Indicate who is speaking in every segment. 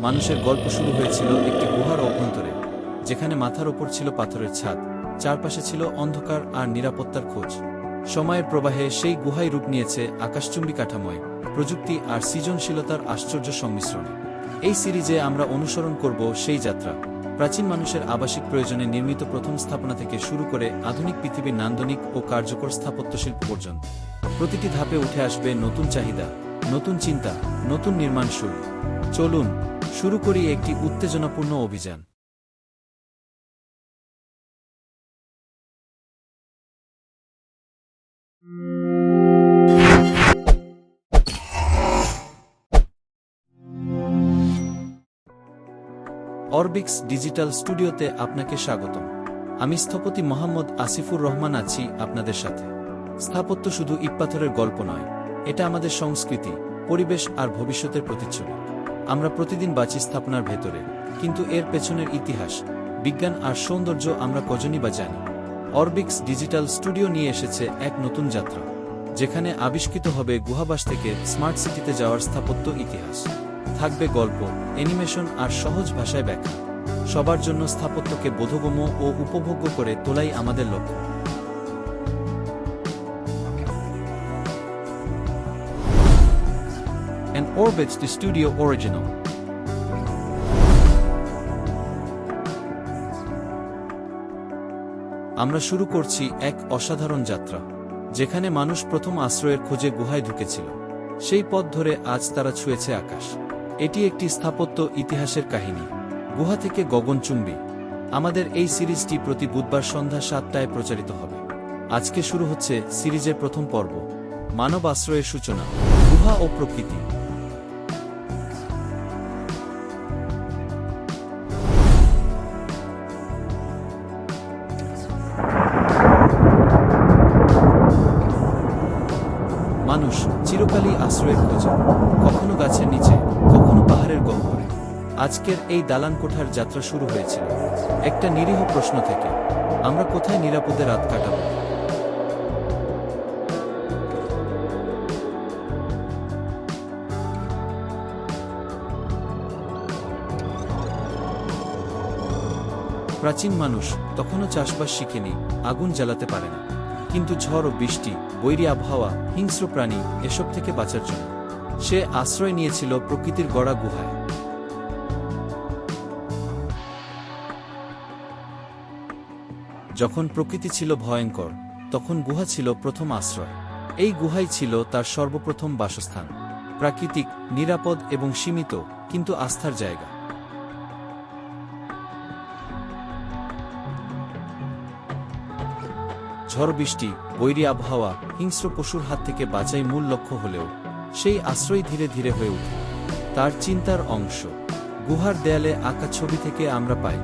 Speaker 1: মানুষের গল্প শুরু হয়েছিল একটি গুহার অভ্যন্তরে, যেখানে মাথার ওপর ছিল পাথরের ছাদ, চারপাশে ছিল অন্ধকার আর নিরাপত্তার খোঁজ। সময়ের প্রবাহে সেই গুহাই রূপ নিয়েছে আকাশচুম্বী কাঠামোয়, প্রযুক্তি আর সৃজনশীলতার আশ্চর্য সংমিশ্রণে। এই সিরিজে আমরা অনুসরণ করব সেই যাত্রা, প্রাচীন মানুষের আবাসিক প্রয়োজনে নির্মিত প্রথম স্থাপনা থেকে শুরু করে আধুনিক পৃথিবীর নান্দনিক ও কার্যকর স্থাপত্যশিল্প পর্যন্ত। প্রতিটি ধাপে উঠে আসবে নতুন চাহিদা, নতুন চিন্তা, নতুন নির্মাণ শুরু। চলুন শুরু করি একটি উত্তেজনাপূর্ণ অভিযান। অরবিক্স ডিজিটাল স্টুডিওতে আপনাকে স্বাগতম। আমি স্থপতি মোহাম্মদ আসিফুর রহমান আছি আপনাদের সাথে। স্থাপত্য শুধু ইটপাথরের গল্প নয়, এটা আমাদের সংস্কৃতি, পরিবেশ আর ভবিষ্যতের প্রতিচ্ছবি। আমরা প্রতিদিন বাঁচি স্থাপনার ভেতরে। কিন্তু এর পেছনের ইতিহাস, বিজ্ঞান আর সৌন্দর্য আমরা কজনই বা জানি। অরবিক্স ডিজিটাল স্টুডিও নিয়ে এসেছে এক নতুন যাত্রা, যেখানে আবিষ্কৃত হবে গুহাবাস থেকে স্মার্ট সিটিতে যাওয়ার স্থাপত্য ইতিহাস। থাকবে গল্প, অ্যানিমেশন আর সহজ ভাষায় ব্যাখ্যা। সবার জন্য স্থাপত্যকে বোধগম্য ও উপভোগ্য করে তোলাই আমাদের লক্ষ্য। An Orbits the Studio Original. আমরা শুরু করছি এক অসাধারণ যাত্রা, যেখানে মানুষ প্রথম আশ্রয়ের খোঁজে গুহায় ঢুকেছিল। সেই পথ ধরে আজ তারা ছুঁয়েছে আকাশ। এটি একটি স্থাপত্য ইতিহাসের কাহিনী। গুহা থেকে গগনচুম্বী আমাদের এই সিরিজটি প্রতি বুধবার সন্ধ্যা সাতটায় প্রচারিত হবে। আজকে শুরু হচ্ছে সিরিজের প্রথম পর্ব, মানব আশ্রয়ের সূচনা। গুহা ও প্রকৃতি। মানুষ চিরকালই আশ্রয়ের খোঁজে, কখনো গাছের নিচে, কখনো পাহাড়ের গহ্বরে। আজকের এই দালান কোঠার যাত্রা শুরু হয়েছিল একটা নিরীহ প্রশ্ন থেকে, আমরা কোথায় নিরাপদে রাত কাটাবো? প্রাচীন মানুষ তখনও চাষবাস শিখেনি, আগুন জ্বালাতে পারে না। কিন্তু ঝড় ও বৃষ্টি, বৈরী আবহাওয়া, হিংস্র প্রাণী এসব থেকে বাঁচার জন্য। সে আশ্রয় নিয়েছিল প্রকৃতির গড়া গুহায়। যখন প্রকৃতি ছিল ভয়ঙ্কর, তখন গুহা ছিল প্রথম আশ্রয়। এই গুহাই ছিল তার সর্বপ্রথম বাসস্থান। প্রাকৃতিক, নিরাপদ এবং সীমিত, কিন্তু আস্থার জায়গা। ঝড় বৃষ্টি, বৈরী আবহাওয়া, হিংস্র পশুর হাত থেকে বাঁচাই মূল লক্ষ্য হলেও সেই আশ্রয় ধীরে ধীরে হয়ে ওঠে। তার চিন্তার অংশ, গুহার দেয়ালে আঁকা ছবি থেকে আমরা পাই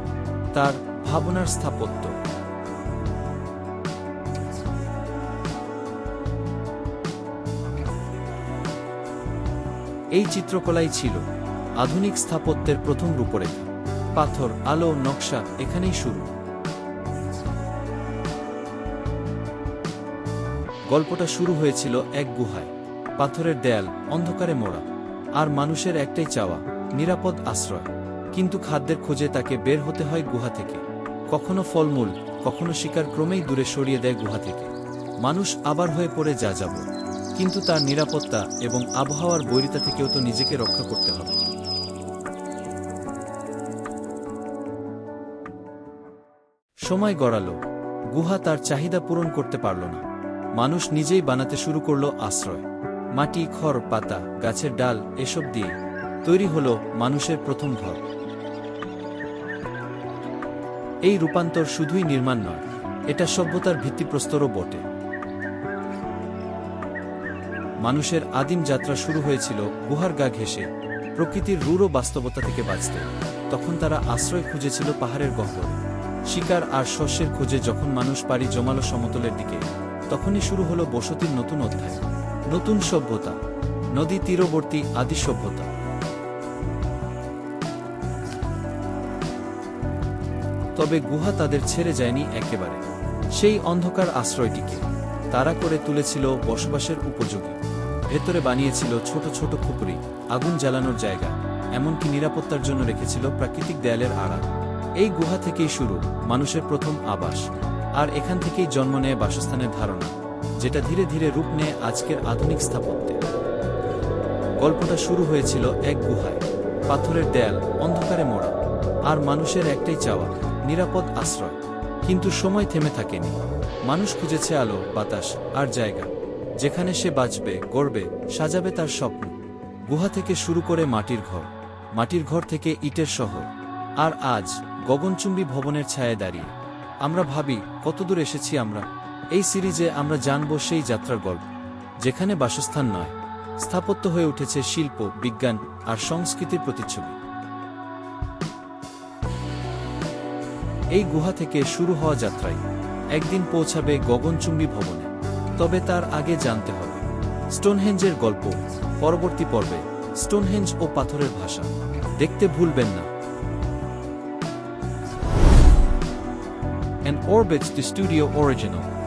Speaker 1: তার ভাবনার স্থাপত্য। এই চিত্রকলাই ছিল আধুনিক স্থাপত্যের প্রথম রূপরেখা। পাথর, আলো, নকশা এখানেই শুরু। গল্পটা শুরু হয়েছিল এক গুহায়, পাথরের দেয়াল, অন্ধকারে মোড়া, আর মানুষের একটাই চাওয়া, নিরাপদ আশ্রয়। কিন্তু খাদ্যের খোঁজে তাকে বের হতে হয় গুহা থেকে। কখনো ফলমূল, কখনো শিকার ক্রমেই দূরে সরিয়ে দেয় গুহা থেকে। মানুষ আবার হয়ে পড়ে যা যাব। কিন্তু তার নিরাপত্তা এবং আবহাওয়ার বৈরিতা থেকেও তো নিজেকে রক্ষা করতে হবে। সময় গড়ালো। গুহা তার চাহিদা পূরণ করতে পারল না। মানুষ নিজেই বানাতে শুরু করল আশ্রয়। মাটি, খড়, পাতা, গাছের ডাল, এসব দিয়ে তৈরি হলো মানুষের প্রথম ঘর। এই রূপান্তর শুধুই নির্মাণ নয়, এটা সভ্যতার ভিত্তিপ্রস্তরও বটে। মানুষের আদিম যাত্রা শুরু হয়েছিল গুহার গা ঘেঁষে, প্রকৃতির রূঢ় বাস্তবতা থেকে বাঁচতে। তখন তারা আশ্রয় খুঁজেছিল পাহাড়ের গহ্বরে। শিকার আর শস্যের খোঁজে যখন মানুষ পাড়ি জমালো সমতলের দিকে তখনই শুরু হলো বসতির নতুন অধ্যায়। নতুন সভ্যতা, নদী তীরবর্তী আদি সভ্যতা। তবে গুহা তাদের ছেড়ে যায়নি একেবারে। সেই অন্ধকার আশ্রয়টিকে তারা করে তুলেছিল বসবাসের উপযোগী। ভেতরে বানিয়েছিল ছোট ছোট পুকুরি আগুন জ্বালানোর জায়গা, এমনকি নিরাপত্তার জন্য রেখেছিল প্রাকৃতিক দেয়ালের আড়াল। এই গুহা থেকেই শুরু মানুষের প্রথম আবাস। আর এখান থেকেই জন্ম নেয় বাসস্থানের ধারণা, যেটা ধীরে ধীরে রূপ নেয় আজকের আধুনিক স্থাপত্যে। গল্পটা শুরু হয়েছিল এক গুহায়, পাথরের দেয়াল, অন্ধকারে মোড়া, আর মানুষের একটাই চাওয়া, নিরাপদ আশ্রয়। কিন্তু সময় থেমে থাকেনি। মানুষ খুঁজেছে আলো, বাতাস আর জায়গা, যেখানে সে বাঁচবে, গড়বে, সাজাবে তার স্বপ্ন। গুহা থেকে শুরু করে মাটির ঘর মাটির ঘর থেকে ইটের শহর, আর আজ গগনচুম্বী ভবনের ছায়ায় দাঁড়িয়ে। আমরা ভাবি, কতদূর এসেছি আমরা? এই সিরিজে আমরা জানব সেই যাত্রার গল্প, যেখানে বাসস্থান নয়, স্থাপত্য হয়ে উঠেছে শিল্প, বিজ্ঞান আর সংস্কৃতির প্রতিচ্ছবি। এই গুহা থেকে শুরু হওয়া যাত্রায় একদিন পৌঁছাবে গগনচুম্বী ভবনে। তবে তার আগে জানতে হবে স্টোনহেঞ্জের গল্প, পরবর্তী পর্বে স্টোনহেঞ্জ ও পাথরের ভাষা। দেখতে ভুলবেন না। An Orbit the Studio Original